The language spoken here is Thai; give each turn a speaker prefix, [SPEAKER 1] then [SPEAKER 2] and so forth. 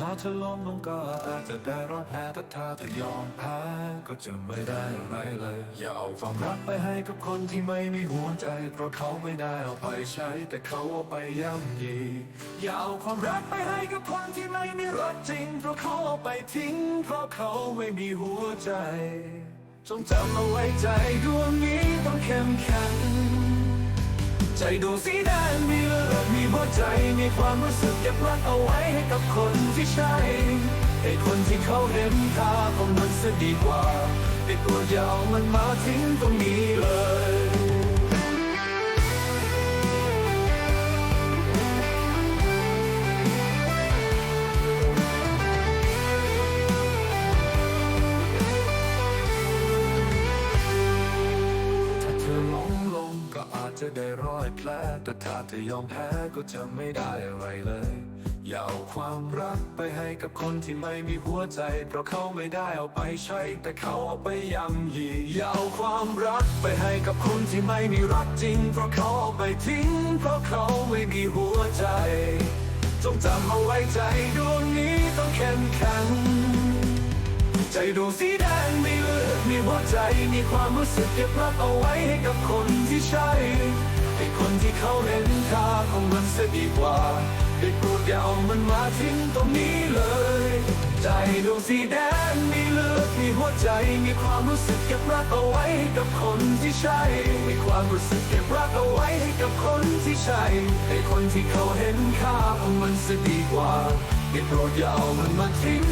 [SPEAKER 1] ถ้าเธอล้มลงก็อาจจะได้รอดแพ้แต่ถ้าเธอยอมแพ้ก็จะไม่ได้อะไรเลย อย่าเอาความรักไปให้กับคนที่ไม่มีหัวใจ เพราะเขาไม่ได้เอาไปใช้ แต่เขาเอาไปย่ำยี อย่าเอาความรักไปให้กับคนที่ไม่มีรักจริง เพราะเขาเอาไปทิ้ง เพราะเขาไม่มีหัวใจ จงจำเอาไว้ใจดวงนี้ต้องเข้มแข็ง ใจดวงสีแดงมีเลือดมีหัวใจ มีความรู้สึกเก็บรักเอาไว้ให้กับคนที่ใช่ให้คนที่เขาเห็นค่าของมันเสียดีกว่าไอ้ตัวยาวมันมาทิ้งตรง จะได้รอยแผลแต่ถ้าเธอยอมแพ้ก็จะไม่ได้อะไรเลย อย่าเอาความรักไปให้กับคนที่ไม่มีหัวใจ เพราะเขาไม่ได้เอาไปใช้ แต่เขาเอาไปยำยีอย่าเอาความรักไปให้กับคนที่ไม่มีรักจริง เพราะเขาเอาไปทิ้ง เพราะเขาไม่มีหัวใจ จงจำเอาไว้ใจดวงนี้ต้องเข้มแข็งใจดวงสีแดง หัวใจมีความรู้สึกเก็บรักเอาไว้ให้กับคนที่ใช่ให้คนที่เขาเห็นค่าของมันเสียดีกว่าได้โปรดอย่าเอามันมาทิ้งตรงนี้เลย ใจดวงสีแดงมีเลือดมีหัวใจมีความรู้สึกเก็บรักเอาไว้ให้กับคนที่ใช่มีความรู้สึกเก็บรักเอาไว้ให้กับคนที่ใช่ให้คนที่เขาเห็นค่าของมันเสียดีกว่าได้โปรดอย่าเอามันมาทิ้ง